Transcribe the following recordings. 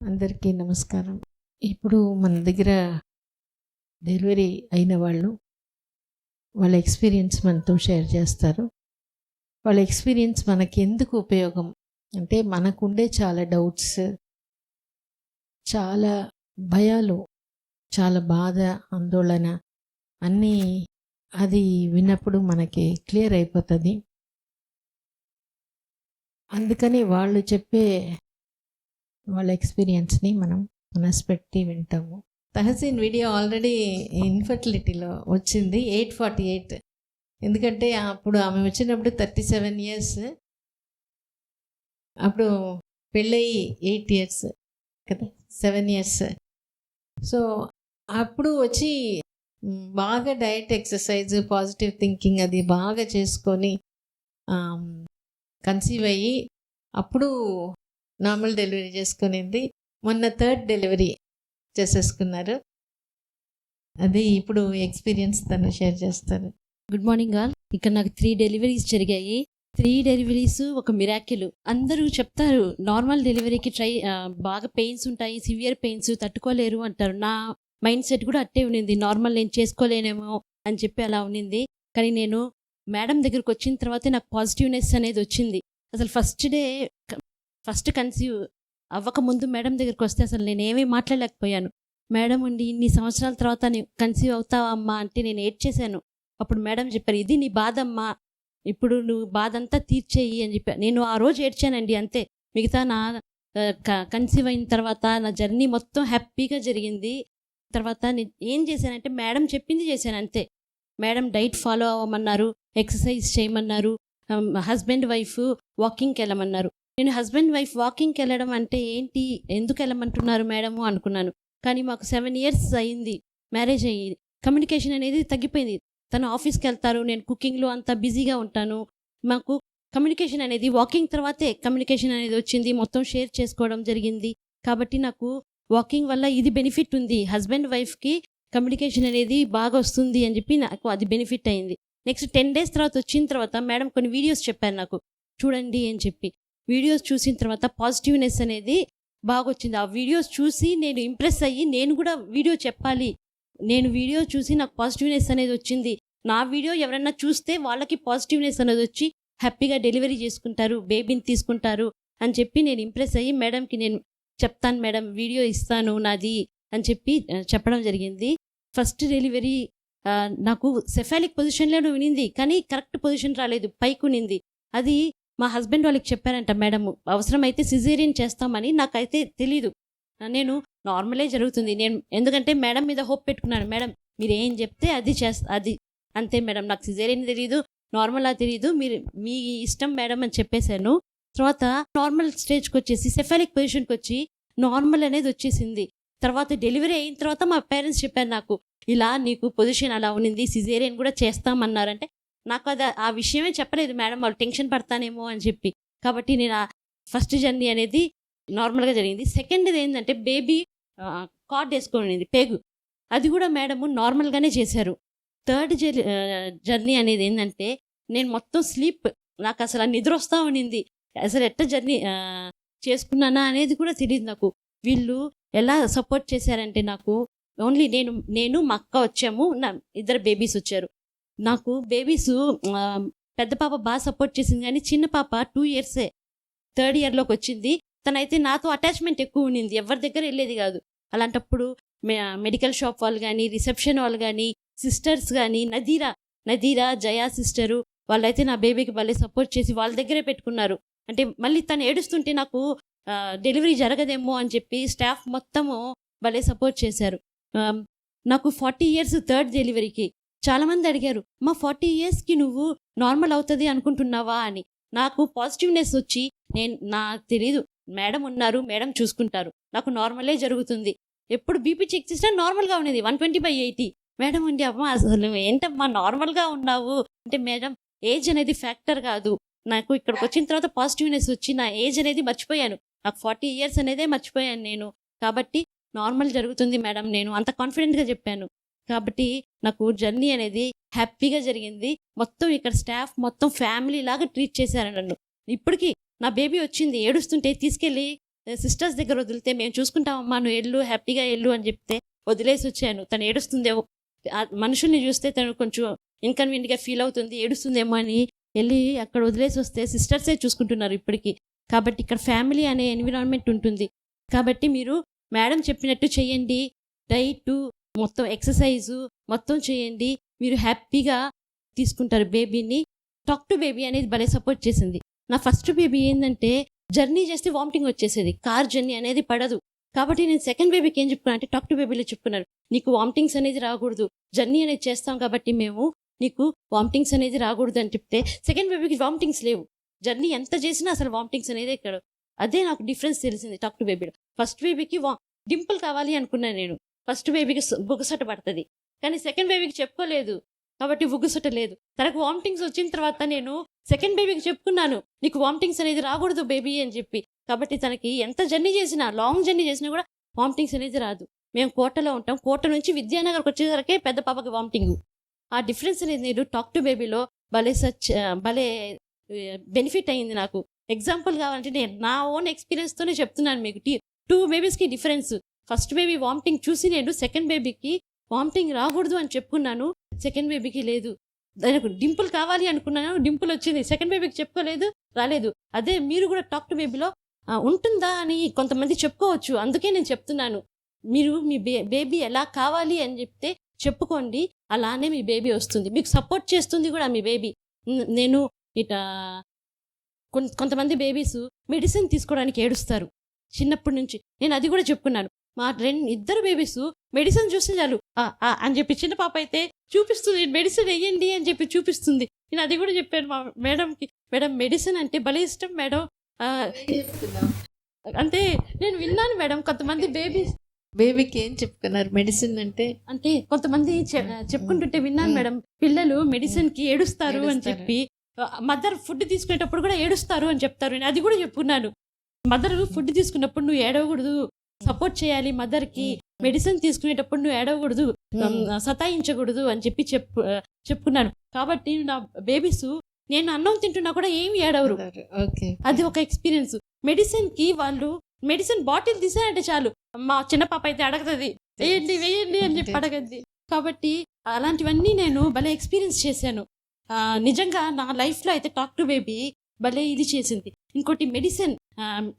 అందరికీ నమస్కారం. ఇప్పుడు మన దగ్గర డెలివరీ అయిన వాళ్ళు వాళ్ళ ఎక్స్పీరియన్స్ మనతో షేర్ చేస్తారు. వాళ్ళ ఎక్స్పీరియన్స్ మనకి ఎందుకు ఉపయోగం? అంటే మనకుండే చాలా డౌట్స్ చాలా భయాలు చాలా బాధ ఆందోళన అన్నీ అది విన్నప్పుడు మనకి క్లియర్ అయిపోతుంది. అందుకని వాళ్ళు చెప్పే వాళ్ళ ఎక్స్పీరియన్స్ని మనం మనసుపెట్టి వింటాము. తహసీన్ వీడియో ఆల్రెడీ ఇన్ఫర్టిలిటీలో వచ్చింది ఎయిట్ ఫార్టీ ఎయిట్ ఎందుకంటే అప్పుడు ఆమె వచ్చినప్పుడు థర్టీ సెవెన్ ఇయర్స్ అప్పుడు పెళ్ళయి ఎయిట్ ఇయర్స్ కదా సెవెన్ ఇయర్స్ సో అప్పుడు వచ్చి బాగా డైట్ ఎక్సర్సైజ్ పాజిటివ్ థింకింగ్ అది బాగా చేసుకొని కన్సీవ్ అయ్యి అప్పుడు నార్మల్ డెలివరీ చేసుకునింది. మొన్న థర్డ్ డెలివరీ చేసేసుకున్నారు. అది ఇప్పుడు ఎక్స్పీరియన్స్ తను షేర్ చేస్తారు. Good morning all. ఇక్కడ నాకు త్రీ డెలివరీస్ జరిగాయి. త్రీ డెలివరీస్ ఒక మిరాకిల్. అందరూ చెప్తారు నార్మల్ డెలివరీకి ట్రై బాగా పెయిన్స్ ఉంటాయి సివియర్ పెయిన్స్ తట్టుకోలేరు అంటారు. నా మైండ్ సెట్ కూడా అట్టే ఉన్నింది నార్మల్ నేను చేసుకోలేనేమో అని చెప్పి అలా ఉన్నింది కానీ నేను మేడం దగ్గరకు వచ్చిన తర్వాతే నాకు పాజిటివ్నెస్ అనేది వచ్చింది. అసలు ఫస్ట్ డే ఫస్ట్ కన్సీవ్ అవ్వక ముందు మేడం దగ్గరికి వస్తే అసలు నేను ఏమీ మాట్లాడలేకపోయాను. మేడం ఉండి ఇన్ని సంవత్సరాల తర్వాత కన్సీవ్ అవుతావా అమ్మా అంటే నేను ఏడ్చేశాను. అప్పుడు మేడం చెప్పారు ఇది నీ బాధమ్మా. ఇప్పుడు నువ్వు బాధ అంతా తీర్చేయి అని చెప్పారు నేను ఆ రోజు ఏడ్చానండి అంతే. మిగతా నా కన్సీవ్ అయిన తర్వాత నా జర్నీ మొత్తం హ్యాపీగా జరిగింది. తర్వాత నేను ఏం చేశానంటే మేడం చెప్పింది చేశాను అంతే. మేడం డైట్ ఫాలో అవ్వమన్నారు ఎక్సర్సైజ్ చేయమన్నారు హస్బెండ్ వైఫ్ వాకింగ్కి వెళ్ళమన్నారు. నేను హస్బెండ్ వైఫ్ వాకింగ్కి వెళ్ళడం అంటే ఏంటి? ఎందుకు వెళ్ళమంటున్నారు మేడము? అనుకున్నాను. కానీ మాకు సెవెన్ ఇయర్స్ అయింది. మ్యారేజ్ అయ్యింది కమ్యూనికేషన్ అనేది తగ్గిపోయింది. తను ఆఫీస్కి వెళ్తారు నేను కుకింగ్లో అంతా బిజీగా ఉంటాను. మాకు కమ్యూనికేషన్ అనేది వాకింగ్ తర్వాతే కమ్యూనికేషన్ అనేది వచ్చింది. మొత్తం షేర్ చేసుకోవడం జరిగింది. కాబట్టి నాకు వాకింగ్ వల్ల ఇది బెనిఫిట్ ఉంది. హస్బెండ్ వైఫ్కి కమ్యూనికేషన్ అనేది బాగా వస్తుంది అని చెప్పి నాకు అది బెనిఫిట్ అయింది. నెక్స్ట్ టెన్ డేస్ తర్వాత వచ్చిన తర్వాత మేడం కొన్ని వీడియోస్ చెప్పారు నాకు. చూడండి అని చెప్పి. వీడియోస్ చూసిన తర్వాత పాజిటివ్నెస్ అనేది బాగా వచ్చింది ఆ వీడియోస్ చూసి నేను ఇంప్రెస్ అయ్యి నేను కూడా వీడియో చెప్పాలి. నేను వీడియో చూసి నాకు పాజిటివ్నెస్ అనేది వచ్చింది. నా వీడియో ఎవరైనా చూస్తే వాళ్ళకి పాజిటివ్నెస్ అనేది వచ్చి హ్యాపీగా డెలివరీ చేసుకుంటారు బేబీని తీసుకుంటారు అని చెప్పి నేను ఇంప్రెస్ అయ్యి మేడంకి నేను చెప్తాను మేడం వీడియో ఇస్తాను నాది అని చెప్పి చెప్పడం జరిగింది. ఫస్ట్ డెలివరీ నాకు సెఫాలిక్ పొజిషన్లోనే వినింది కానీ కరెక్ట్ పొజిషన్ రాలేదు పైకి ఉనింది అది మా హస్బెండ్ వాళ్ళకి చెప్పారంట మేడం అవసరమైతే సిజేరియన్ చేస్తామని నాకైతే తెలీదు. నేను నార్మలే జరుగుతుంది. నేను ఎందుకంటే మేడం మీద హోప్ పెట్టుకున్నాను. మేడం మీరు ఏం చెప్తే అది చేస్తా అది. అంతే మేడం నాకు సిజేరియన్ తెలియదు నార్మలా తెలియదు మీరు మీ ఇష్టం మేడం అని చెప్పేశాను. తర్వాత నార్మల్ స్టేజ్కి వచ్చేసి సెఫాలిక్ పొజిషన్కి వచ్చి నార్మల్ అనేది వచ్చేసింది. తర్వాత డెలివరీ అయిన తర్వాత మా పేరెంట్స్ చెప్పారు నాకు ఇలా నీకు పొజిషన్ అలా ఉన్నింది సిజేరియన్ కూడా చేస్తామన్నారంటే నాకు అది ఆ విషయమే చెప్పలేదు మేడం వాళ్ళు టెన్షన్ పడతానేమో అని చెప్పి. కాబట్టి నేను ఆ ఫస్ట్ జర్నీ అనేది నార్మల్గా జరిగింది. సెకండ్ది ఏంటంటే బేబీ కార్డ్ వేసుకునేది పేగు. అది కూడా మేడము నార్మల్గానే చేశారు. థర్డ్ జర్నీ అనేది ఏంటంటే నేను మొత్తం స్లీప్ నాకు అసలు నిద్ర వస్తూ ఉండింది అసలు ఎట్ట జర్నీ చేసుకున్నానా అనేది కూడా తెలియదు నాకు. వీళ్ళు ఎలా సపోర్ట్ చేశారంటే నాకు ఓన్లీ నేను నేను మా అక్క వచ్చాము నా ఇద్దరు బేబీస్ వచ్చారు. నాకు బేబీస్ పెద్ద పాప బాగా సపోర్ట్ చేసింది కానీ చిన్న పాప టూ ఇయర్సే థర్డ్ ఇయర్లోకి వచ్చింది. తనైతే నాతో అటాచ్మెంట్ ఎక్కువ ఉండింది. ఎవరి దగ్గర వెళ్ళేది కాదు. అలాంటప్పుడు మె- మెడికల్ షాప్ వాళ్ళు కానీ రిసెప్షన్ వాళ్ళు కానీ సిస్టర్స్ కానీ నదీరా నదీరా జయా సిస్టరు వాళ్ళైతే నా బేబీకి భలే సపోర్ట్ చేసి వాళ్ళ దగ్గరే పెట్టుకున్నారు. అంటే మళ్ళీ తను ఏడుస్తుంటే నాకు డెలివరీ జరగదేమో అని చెప్పి స్టాఫ్ మొత్తము భలే సపోర్ట్ చేశారు. నాకు ఫార్టీ ఇయర్స్ థర్డ్ డెలివరీకి చాలామంది అడిగారు మా ఫార్టీ ఇయర్స్కి నువ్వు నార్మల్ అవుతుంది అనుకుంటున్నావా? అని. నాకు పాజిటివ్నెస్ వచ్చి నేను నా తెలీదు. మేడం ఉన్నారు మేడం చూసుకుంటారు. నాకు నార్మలే జరుగుతుంది. ఎప్పుడు బీపీ చెక్ చేసినా నార్మల్గా ఉండేది one twenty by eighty. Madam ఉండి అమ్మ అసలు ఏంటమ్మా నార్మల్గా ఉన్నావు? అంటే మేడం ఏజ్ అనేది ఫ్యాక్టర్ కాదు. నాకు ఇక్కడికి వచ్చిన తర్వాత పాజిటివ్నెస్ వచ్చి నా ఏజ్ అనేది మర్చిపోయాను. నాకు ఫార్టీ ఇయర్స్ అనేదే మర్చిపోయాను నేను. కాబట్టి నార్మల్ జరుగుతుంది మేడం నేను అంత కాన్ఫిడెంట్గా చెప్పాను. కాబట్టి నాకు జర్నీ అనేది హ్యాపీగా జరిగింది. మొత్తం ఇక్కడ స్టాఫ్ మొత్తం ఫ్యామిలీ లాగా ట్రీట్ చేశారు నన్ను. ఇప్పటికీ నా బేబీ వచ్చింది. ఏడుస్తుంటే తీసుకెళ్ళి సిస్టర్స్ దగ్గర వదిలితే మేము చూసుకుంటామమ్మా నువ్వు వెళ్ళు హ్యాపీగా వెళ్ళు అని చెప్తే వదిలేసి వచ్చాను. తను ఏడుస్తుందేమో మనుషుల్ని చూస్తే తను కొంచెం ఇన్కన్వీనియంట్గా ఫీల్ అవుతుంది. ఏడుస్తుందేమో అని వెళ్ళి అక్కడ వదిలేసి వస్తే సిస్టర్సే చూసుకుంటున్నారు ఇప్పటికి. కాబట్టి ఇక్కడ ఫ్యామిలీ అనే ఎన్విరాన్మెంట్ ఉంటుంది. కాబట్టి మీరు మేడం చెప్పినట్టు చేయండి. డైట్ మొత్తం ఎక్సర్సైజు మొత్తం చేయండి. మీరు హ్యాపీగా తీసుకుంటారు బేబీని. టాక్ టు బేబీ అనేది భలే సపోర్ట్ చేసింది. నా ఫస్ట్ బేబీ ఏంటంటే జర్నీ చేస్తే వామిటింగ్ వచ్చేసేది. కార్ జర్నీ అనేది పడదు. కాబట్టి నేను సెకండ్ బేబీకి ఏం చెప్పుకున్నా అంటే టాక్ టు బేబీలో చెప్పుకున్నారు. నీకు వామిటింగ్స్ అనేది రాకూడదు. జర్నీ అనేది చేస్తాం కాబట్టి మేము నీకు వామిటింగ్స్ అనేది రాకూడదు అని చెప్తే సెకండ్ బేబీకి వామిటింగ్స్ లేవు. జర్నీ ఎంత చేసినా అసలు వామిటింగ్స్ అనేది ఇక్కడ అదే నాకు డిఫరెన్స్ తెలిసింది టాక్ టు బేబీలో. ఫస్ట్ బేబీకి వా డింపుల్ కావాలి అనుకున్నాను నేను. ఫస్ట్ బేబీకి బుగసట పడుతుంది. కానీ సెకండ్ బేబీకి చెప్పుకోలేదు. కాబట్టి ఉగ్గుసట లేదు. తనకు వామిటింగ్స్ వచ్చిన తర్వాత నేను సెకండ్ బేబీకి చెప్పుకున్నాను. నీకు వామిటింగ్స్ అనేది రాకూడదు బేబీ అని చెప్పి. కాబట్టి తనకి ఎంత జర్నీ చేసినా లాంగ్ జర్నీ చేసినా కూడా వామిటింగ్స్ అనేది రాదు. మేము కోటలో ఉంటాం. కోట నుంచి విద్యానగర్కి వచ్చేసరికి పెద్ద పాపకి వామిటింగ్. ఆ డిఫరెన్స్ అనేది నేను టాక్ టు బేబీలో భలే సచ్ భలే బెనిఫిట్ అయింది నాకు. ఎగ్జాంపుల్ కావాలంటే నేను నా ఓన్ ఎక్స్పీరియన్స్తోనే చెప్తున్నాను మీకు. టూ బేబీస్కి డిఫరెన్స్. ఫస్ట్ బేబీ వామిటింగ్ చూసి నేను సెకండ్ బేబీకి వామిటింగ్ రాకూడదు అని చెప్పుకున్నాను. సెకండ్ బేబీకి లేదు. దానికి డింపుల్ కావాలి అనుకున్నాను. డింపుల్ వచ్చింది. సెకండ్ బేబీకి చెప్పుకోలేదు రాలేదు. అదే మీరు కూడా టాక్ టు బేబీలో ఉంటుందా? అని కొంతమంది చెప్పుకోవచ్చు. అందుకే నేను చెప్తున్నాను. మీరు మీ బే బేబీ ఎలా కావాలి అని చెప్తే చెప్పుకోండి. అలానే మీ బేబీ వస్తుంది. మీకు సపోర్ట్ చేస్తుంది కూడా మీ బేబీ. నేను ఇట కొంతమంది బేబీస్ మెడిసిన్ తీసుకోవడానికి ఏడుస్తారు. చిన్నప్పటి నుంచి. నేను అది కూడా చెప్పుకున్నాను. మా రెండు ఇద్దరు బేబీస్ మెడిసిన్ చూస్తే చాలు. అని చెప్పి చిన్న పాప అయితే చూపిస్తుంది మెడిసిన్ వేయండి అని చెప్పి చూపిస్తుంది. నేను అది కూడా చెప్పాను మా మేడంకి. మేడం మెడిసిన్ అంటే భలే ఇష్టం మేడం. అంటే నేను విన్నాను మేడం కొంతమంది బేబీస్ బేబీకి ఏం చెప్పుకున్నారు? మెడిసిన్ అంటే? అంటే కొంతమంది చెప్పుకుంటుంటే విన్నాను. మేడం. పిల్లలు మెడిసిన్కి ఏడుస్తారు అని. చెప్పి మదర్ ఫుడ్ తీసుకునేటప్పుడు కూడా ఏడుస్తారు అని చెప్తారు. నేను అది కూడా చెప్పుకున్నాను మదర్ ఫుడ్ తీసుకున్నప్పుడు నువ్వు ఏడవకూడదు. సపోర్ట్ చేయాలి మదర్కి మెడిసిన్ తీసుకునేటప్పుడు నువ్వు ఏడవకూడదు సతాయించకూడదు అని చెప్పి చెప్పు చెప్పుకున్నాను కాబట్టి నా బేబీస్ నేను అన్నం తింటున్నా కూడా ఏమి ఏడవరు. ఓకే. అది ఒక ఎక్స్పీరియన్స్. మెడిసిన్కి వాళ్ళు మెడిసిన్ బాటిల్ తీసారంటే చాలు. మా చిన్న పాప అయితే అడగతుంది వేయండి వేయండి అని చెప్పి అడగద్ది. కాబట్టి అలాంటివన్నీ నేను భలే ఎక్స్పీరియన్స్ చేశాను. నిజంగా నా లైఫ్లో అయితే టాక్ టు బేబీ భలే ఇది చేసింది. ఇంకోటి మెడిసిన్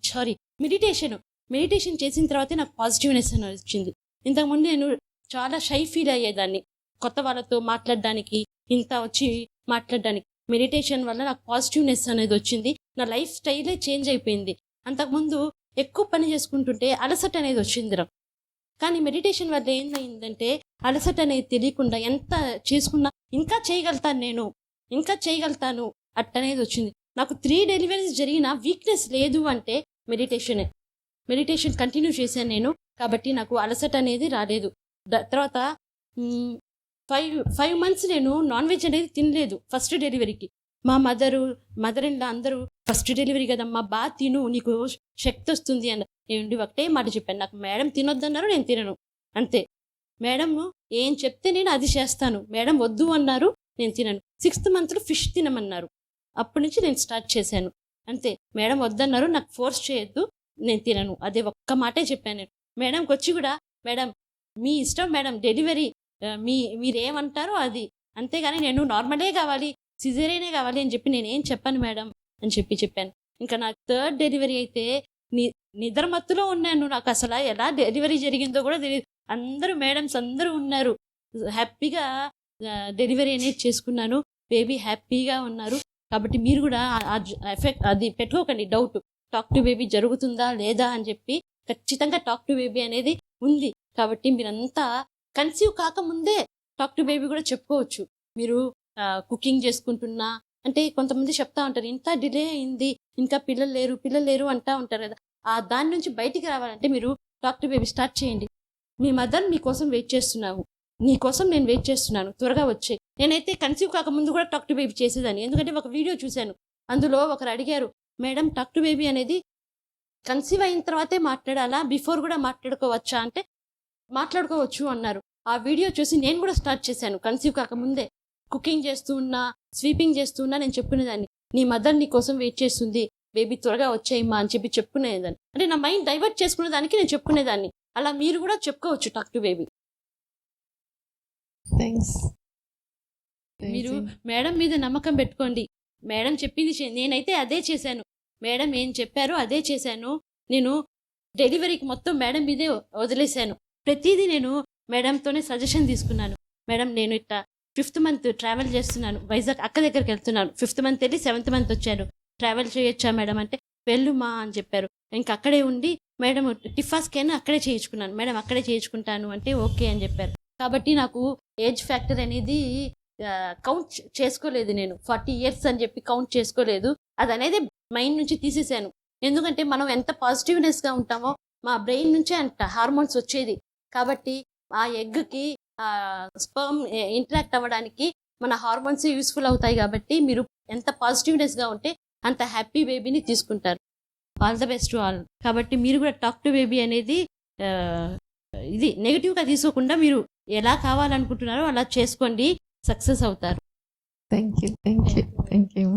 సారీ మెడిటేషన్. మెడిటేషన్ చేసిన తర్వాతే నాకు పాజిటివ్నెస్ అని వచ్చింది ఇంతకుముందు నేను చాలా షై ఫీల్ అయ్యేదాన్ని. కొత్త వాళ్ళతో మాట్లాడడానికి ఇంత వచ్చి మాట్లాడడానికి. మెడిటేషన్ వల్ల నాకు పాజిటివ్నెస్ అనేది వచ్చింది నా లైఫ్ స్టైలే చేంజ్ అయిపోయింది. అంతకుముందు ఎక్కువ పని చేసుకుంటుంటే అలసట అనేది వచ్చింది రా కానీ మెడిటేషన్ వల్ల ఏమైందంటే అలసట అనేది తెలియకుండా ఎంత చేసుకున్నా ఇంకా చేయగలుగుతాను నేను. ఇంకా చేయగలుగుతాను అట్టనేది వచ్చింది నాకు త్రీ డెలివరీస్ జరిగిన వీక్నెస్ లేదు అంటే మెడిటేషనే. మెడిటేషన్ కంటిన్యూ చేశాను నేను. కాబట్టి నాకు అలసట అనేది రాలేదు. తర్వాత ఫైవ్ ఫైవ్ మంత్స్ నేను నాన్ వెజ్ అనేది తినలేదు ఫస్ట్ డెలివరీకి. మా మదరు మదర్ ఇన్ అందరూ ఫస్ట్ డెలివరీ కదమ్మా బాగా తిను నీకు శక్తి వస్తుంది అని ఏమండి ఒకటే మాట చెప్పాను. నాకు మేడం తినొద్దన్నారు నేను తినను. అంతే. మేడం ఏం చెప్తే నేను అది చేస్తాను. మేడం వద్దు అన్నారు నేను తినను. సిక్స్త్ మంత్లో ఫిష్ తినమన్నారు. అప్పటి నుంచి నేను స్టార్ట్ చేశాను. అంతే. మేడం వద్దన్నారు నాకు ఫోర్స్ చేయొద్దు. నేను తినను. అదే ఒక్క మాటే చెప్పాను నేను. మేడంకి వచ్చి కూడా మేడం మీ ఇష్టం మేడం డెలివరీ మీ మీరేమంటారో అది. అంతేగాని నేను నార్మలే కావాలి సిజేరియనే కావాలి అని చెప్పి నేనేం చెప్పాను మేడం అని చెప్పి చెప్పాను. ఇంకా నాకు థర్డ్ డెలివరీ అయితే ని నిద్రమత్తులో ఉన్నాను. నాకు అసలు ఎలా డెలివరీ జరిగిందో కూడా తెలియదు అందరూ మేడమ్స్ అందరూ ఉన్నారు. హ్యాపీగా డెలివరీ అనేది చేసుకున్నాను. బేబీ హ్యాపీగా ఉన్నారు. కాబట్టి మీరు కూడా ఎఫెక్ట్ అది పెట్టుకోకండి డౌట్. టాక్ టు బేబీ జరుగుతుందా లేదా అని చెప్పి ఖచ్చితంగా టాక్ టు బేబీ అనేది ఉంది. కాబట్టి మీరంతా కన్సీవ్ కాకముందే టాక్ టు బేబీ కూడా చెప్పుకోవచ్చు. మీరు కుకింగ్ చేసుకుంటున్నా అంటే కొంతమంది చెప్తా ఉంటారు ఇంత డిలే అయింది ఇంకా పిల్లలు లేరు పిల్లలు లేరు అంటా ఉంటారు కదా. ఆ దాని నుంచి బయటికి రావాలంటే మీరు టాక్ టు బేబీ స్టార్ట్ చేయండి. మీ మదర్ మీకోసం వెయిట్ చేస్తున్నావు. నీ కోసం నేను వెయిట్ చేస్తున్నాను. త్వరగా వచ్చే. నేనైతే కన్సీవ్ కాకముందు కూడా టాక్ టు బేబీ చేసేదాన్ని. ఎందుకంటే ఒక వీడియో చూశాను. అందులో ఒకరు అడిగారు మేడం టాక్ టు బేబీ అనేది కన్సీవ్ అయిన తర్వాతే మాట్లాడాలా? బిఫోర్ కూడా మాట్లాడుకోవచ్చా అంటే మాట్లాడుకోవచ్చు అన్నారు. ఆ వీడియో చూసి నేను కూడా స్టార్ట్ చేశాను. కన్సీవ్ కాకముందే. కుకింగ్ చేస్తూ ఉన్నా స్వీపింగ్ చేస్తూ ఉన్నా నేను చెప్పుకునేదాన్ని. నీ మదర్ నీ కోసం వెయిట్ చేస్తుంది. బేబీ త్వరగా వచ్చేయమ్మా అని చెప్పి చెప్పుకునేదాన్ని. అంటే నా మైండ్ డైవర్ట్ చేసుకునే దానికి నేను చెప్పుకునేదాన్ని. అలా మీరు కూడా చెప్పుకోవచ్చు టాక్ టు బేబీ థ్యాంక్స్ మీరు మేడం మీద నమ్మకం పెట్టుకోండి. మేడం చెప్పింది నేనైతే అదే చేశాను. మేడం ఏం చెప్పారో అదే చేశాను. నేను డెలివరీకి మొత్తం మేడం మీదే వదిలేశాను. ప్రతిదీ నేను మేడంతోనే సజెషన్ తీసుకున్నాను. మేడం నేను ఇట్లా ఫిఫ్త్ మంత్ ట్రావెల్ చేస్తున్నాను. వైజాగ్ అక్క దగ్గరికి వెళ్తున్నాను. ఫిఫ్త్ మంత్ వెళ్ళి సెవెంత్ మంత్ వచ్చాను ట్రావెల్ చేయొచ్చా మేడం అంటే వెళ్ళుమా అని చెప్పారు. ఇంకా అక్కడే ఉండి మేడం టిఫాస్కైనా అక్కడే చేయించుకున్నాను. మేడం అక్కడే చేయించుకుంటాను అంటే ఓకే అని చెప్పారు. కాబట్టి నాకు ఏజ్ ఫ్యాక్టర్ అనేది కౌంట్ చేసుకోలేదు నేను. ఫార్టీ ఇయర్స్ అని చెప్పి కౌంట్ చేసుకోలేదు. అది అనేది మైండ్ నుంచి తీసేసాను. ఎందుకంటే మనం ఎంత పాజిటివ్నెస్గా ఉంటామో మా బ్రెయిన్ నుంచే అంట హార్మోన్స్ వచ్చేది. కాబట్టి ఆ ఎగ్కి స్పర్మ్ ఇంటరాక్ట్ అవ్వడానికి మన హార్మోన్స్ యూస్ఫుల్ అవుతాయి కాబట్టి మీరు ఎంత పాజిటివ్నెస్గా ఉంటే అంత హ్యాపీ బేబీని తీసుకుంటారు. All the best all. కాబట్టి మీరు కూడా టాక్ టు బేబీ అనేది ఇది నెగిటివ్గా తీసుకోకుండా మీరు ఎలా కావాలనుకుంటున్నారో అలా చేసుకోండి. సక్సెస్ అవుతారు. Thank you thank you thank you